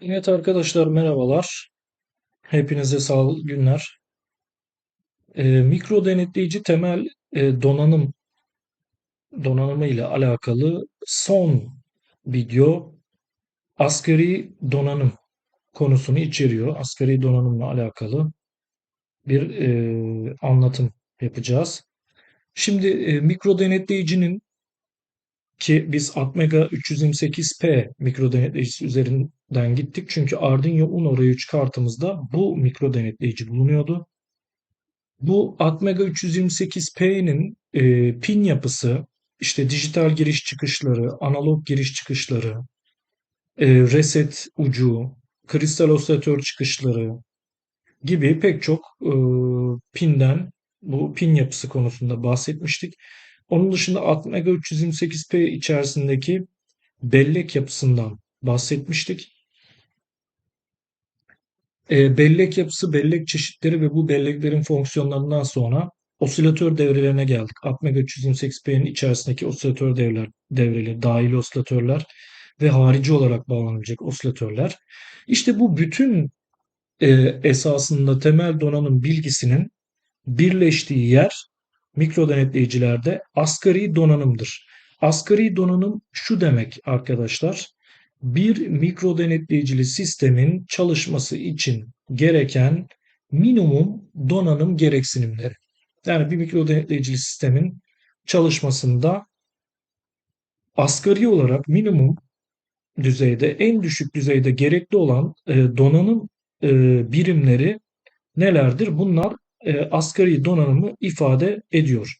Evet arkadaşlar merhabalar. Hepinize sağlıklı günler. Ee, mikro denetleyici temel e, donanım donanımı ile alakalı son video asgari donanım konusunu içeriyor. Asgari donanımla alakalı bir e, anlatım yapacağız. Şimdi e, mikro denetleyicinin ki biz Atmega 328P mikro denetleyicisi üzerinden gittik. Çünkü Arduino Uno R3 kartımızda bu mikro denetleyici bulunuyordu. Bu Atmega 328P'nin e, pin yapısı, işte dijital giriş çıkışları, analog giriş çıkışları, e, reset ucu, kristal osilatör çıkışları gibi pek çok e, pinden bu pin yapısı konusunda bahsetmiştik. Onun dışında Atmega 328P içerisindeki bellek yapısından bahsetmiştik. E, bellek yapısı, bellek çeşitleri ve bu belleklerin fonksiyonlarından sonra osilatör devrelerine geldik. Atmega 328P'nin içerisindeki osilatör devreler, devreleri, dahili osilatörler ve harici olarak bağlanabilecek osilatörler. İşte bu bütün e, esasında temel donanım bilgisinin birleştiği yer mikro denetleyicilerde asgari donanımdır. Asgari donanım şu demek arkadaşlar bir mikro denetleyicili sistemin çalışması için gereken minimum donanım gereksinimleri. Yani bir mikro denetleyicili sistemin çalışmasında asgari olarak minimum düzeyde, en düşük düzeyde gerekli olan e, donanım e, birimleri nelerdir? Bunlar e, asgari donanımı ifade ediyor.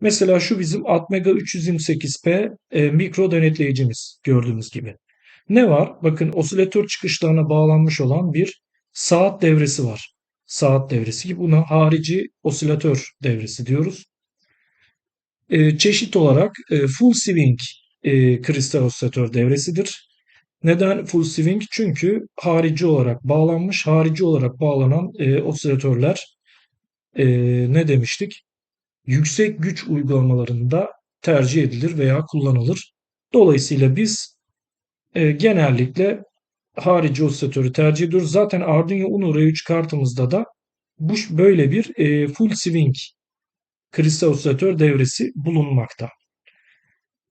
Mesela şu bizim Atmega 328P e, mikro denetleyicimiz gördüğünüz gibi. Ne var? Bakın osilatör çıkışlarına bağlanmış olan bir saat devresi var. Saat devresi ki buna harici osilatör devresi diyoruz. Ee, çeşit olarak e, full swing e, kristal osilatör devresidir. Neden full swing? Çünkü harici olarak bağlanmış, harici olarak bağlanan e, osilatörler e, ne demiştik? Yüksek güç uygulamalarında tercih edilir veya kullanılır. Dolayısıyla biz e, genellikle harici osilatörü tercih ediyoruz. Zaten Arduino Uno R3 kartımızda da bu böyle bir e, full swing kristal osilatör devresi bulunmakta.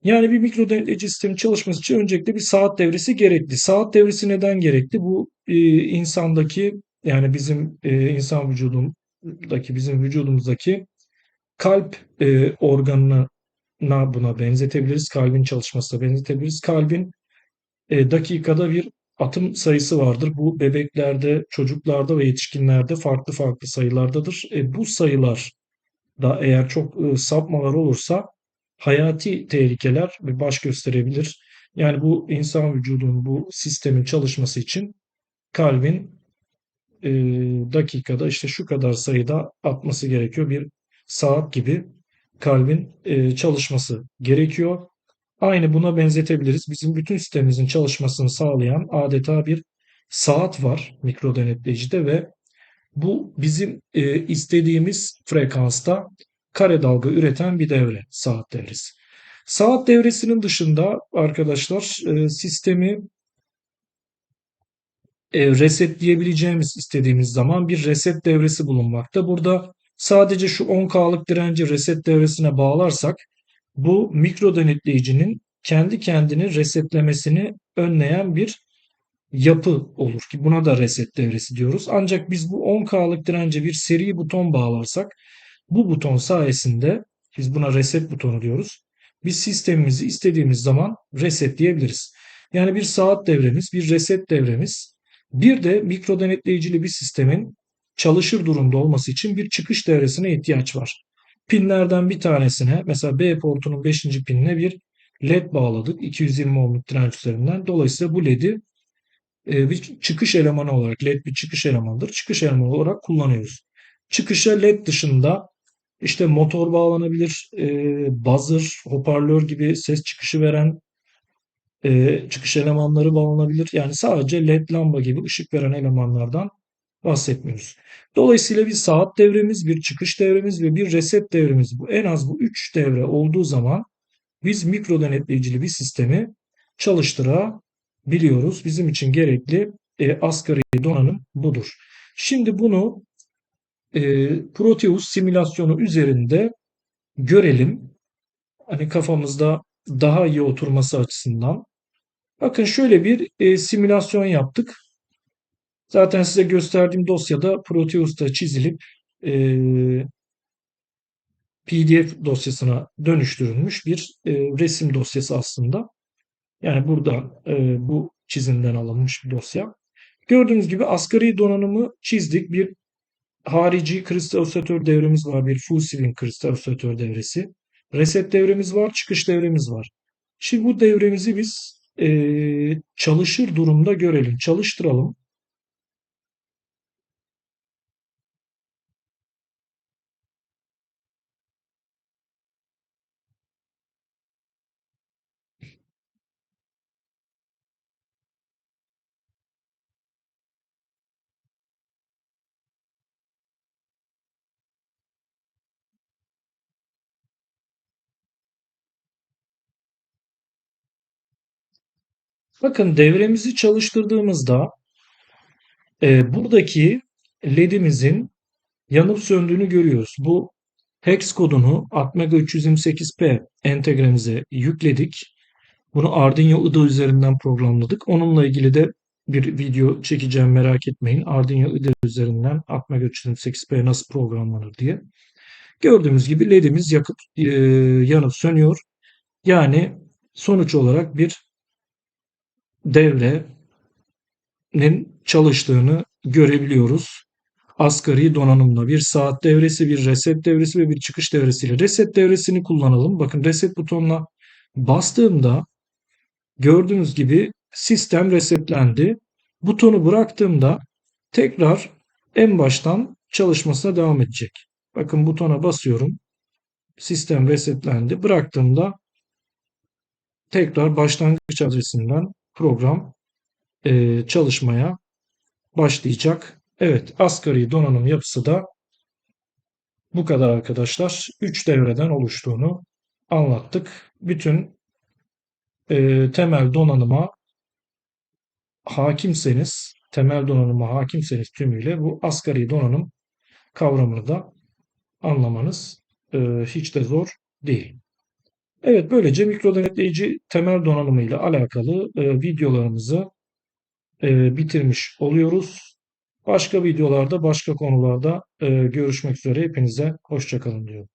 Yani bir mikro denetleyici sistemin çalışması için öncelikle bir saat devresi gerekli. Saat devresi neden gerekli? Bu e, insandaki yani bizim e, insan vücudundaki bizim vücudumuzdaki kalp e, organına buna benzetebiliriz. Kalbin çalışmasına benzetebiliriz. Kalbin e, dakikada bir atım sayısı vardır. Bu bebeklerde, çocuklarda ve yetişkinlerde farklı farklı sayılardadır. E, bu sayılar da eğer çok e, sapmalar olursa hayati tehlikeler baş gösterebilir. Yani bu insan vücudunun bu sistemin çalışması için kalbin e, dakikada işte şu kadar sayıda atması gerekiyor. Bir saat gibi kalbin e, çalışması gerekiyor. Aynı buna benzetebiliriz. Bizim bütün sistemimizin çalışmasını sağlayan adeta bir saat var mikro denetleyicide ve bu bizim e, istediğimiz frekansta kare dalga üreten bir devre, saat devresi. Saat devresinin dışında arkadaşlar e, sistemi e, resetleyebileceğimiz istediğimiz zaman bir reset devresi bulunmakta. Burada sadece şu 10K'lık direnci reset devresine bağlarsak bu mikro denetleyicinin kendi kendini resetlemesini önleyen bir yapı olur ki buna da reset devresi diyoruz. Ancak biz bu 10K'lık dirence bir seri buton bağlarsak bu buton sayesinde biz buna reset butonu diyoruz. Biz sistemimizi istediğimiz zaman resetleyebiliriz. Yani bir saat devremiz, bir reset devremiz, bir de mikro denetleyicili bir sistemin çalışır durumda olması için bir çıkış devresine ihtiyaç var. Pinlerden bir tanesine mesela B portunun 5. pinine bir led bağladık 220 ohmluk direnç üzerinden. Dolayısıyla bu led'i e, bir çıkış elemanı olarak led bir çıkış elemanıdır. Çıkış elemanı olarak kullanıyoruz. Çıkışa led dışında işte motor bağlanabilir, e, buzzer, hoparlör gibi ses çıkışı veren e, çıkış elemanları bağlanabilir. Yani sadece led lamba gibi ışık veren elemanlardan bahsetmiyoruz. Dolayısıyla bir saat devremiz, bir çıkış devremiz ve bir reset devremiz bu. En az bu üç devre olduğu zaman biz mikro denetleyicili bir sistemi çalıştırabiliyoruz. Bizim için gerekli e, asgari donanım budur. Şimdi bunu e, Proteus simülasyonu üzerinde görelim. Hani kafamızda daha iyi oturması açısından. Bakın şöyle bir e, simülasyon yaptık. Zaten size gösterdiğim dosyada Proteus'ta çizilip e, PDF dosyasına dönüştürülmüş bir e, resim dosyası aslında. Yani burada e, bu çizimden alınmış bir dosya. Gördüğünüz gibi asgari donanımı çizdik. Bir harici kristal oscilatör devremiz var. Bir full swing kristal oscilatör devresi. Reset devremiz var. Çıkış devremiz var. Şimdi bu devremizi biz e, çalışır durumda görelim. Çalıştıralım. Bakın devremizi çalıştırdığımızda e, buradaki ledimizin yanıp söndüğünü görüyoruz. Bu hex kodunu Atmega 328P entegremize yükledik. Bunu Arduino IDE üzerinden programladık. Onunla ilgili de bir video çekeceğim merak etmeyin. Arduino IDE üzerinden Atmega 328P nasıl programlanır diye. Gördüğümüz gibi ledimiz yakıp e, yanıp sönüyor. Yani sonuç olarak bir devrenin çalıştığını görebiliyoruz. Asgari donanımla bir saat devresi, bir reset devresi ve bir çıkış devresiyle. Reset devresini kullanalım. Bakın reset butonuna bastığımda gördüğünüz gibi sistem resetlendi. Butonu bıraktığımda tekrar en baştan çalışmasına devam edecek. Bakın butona basıyorum. Sistem resetlendi. Bıraktığımda tekrar başlangıç adresinden program e, çalışmaya başlayacak. Evet asgari donanım yapısı da bu kadar arkadaşlar. 3 devreden oluştuğunu anlattık. Bütün e, temel donanıma hakimseniz, temel donanıma hakimseniz tümüyle bu asgari donanım kavramını da anlamanız e, hiç de zor değil. Evet böylece mikro denetleyici temel donanımı ile alakalı e, videolarımızı e, bitirmiş oluyoruz. Başka videolarda, başka konularda e, görüşmek üzere. Hepinize hoşçakalın diyorum.